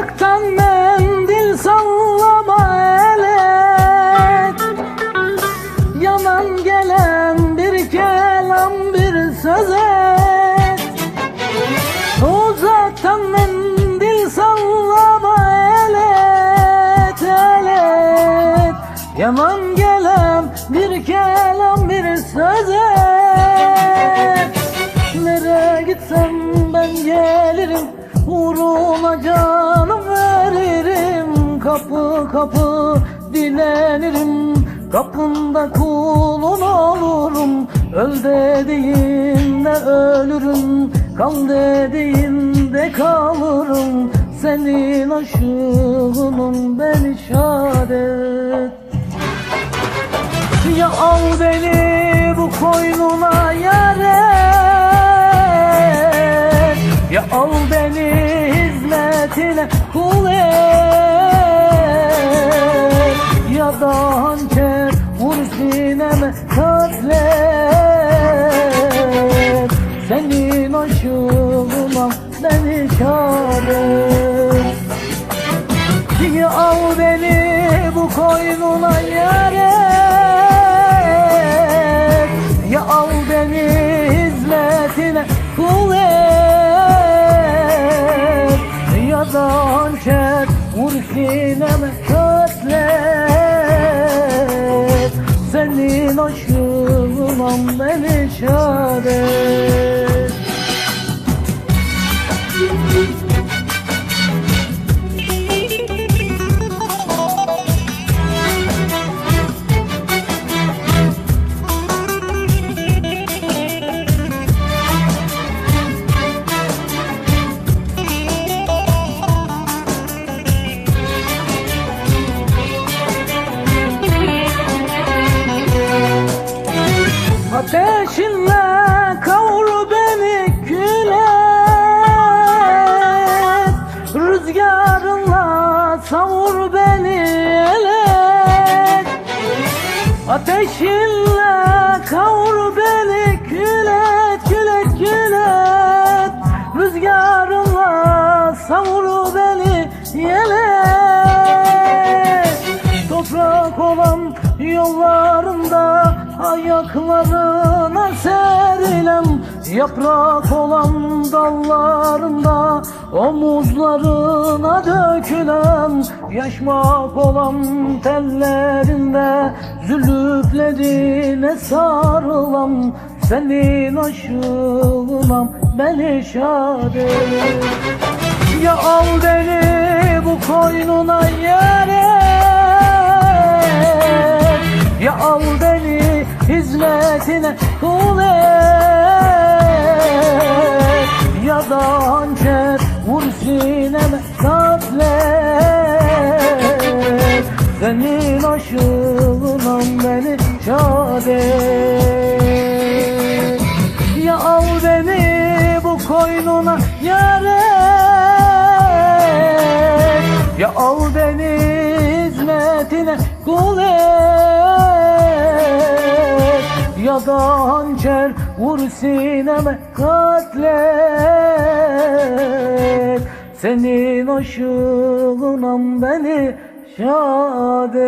Uzaktan mendil sallama ele Yanan gelen bir kelam bir söz et Uzaktan mendil sallama ele ele Yanan gelen bir kelam bir söz et Nereye gitsem ben gelirim. Uğruna canım veririm. Kapı kapı dilenirim. Kapında kulun olurum. Öl dediğinde ölürüm. Kal dediğinde kalırım. Senin aşığınım beni şad et. Ya al beni bu koynuna Ya da hançer vur sineme katlet. Senin aşığına beni çağır. Ya al beni bu koynuna yere. Ya al beni hizmetine kul et. Ya da hançer vur sineme katlet beni şadet Ateşinle kavur beni küle. Rüzgarınla savur beni elek Ateşinle kavur beni kület kület kület Rüzgarınla savur beni yelek Toprak olan yollarında ayaklarına serilem Yaprak olan dallarında omuzlarına dökülem Yaşmak olan tellerinde zülüflerine sarılam Senin aşığınam beni şad et. Ya al beni bu koynuna yere Ya al hizmetine kul Ya da hançer vur sineme katlet Senin aşığınam beni şad. Ya al beni bu koynuna yere Ya al beni hizmetine kul Ya da hançer vur sineme katlet Senin aşığınam beni şad et.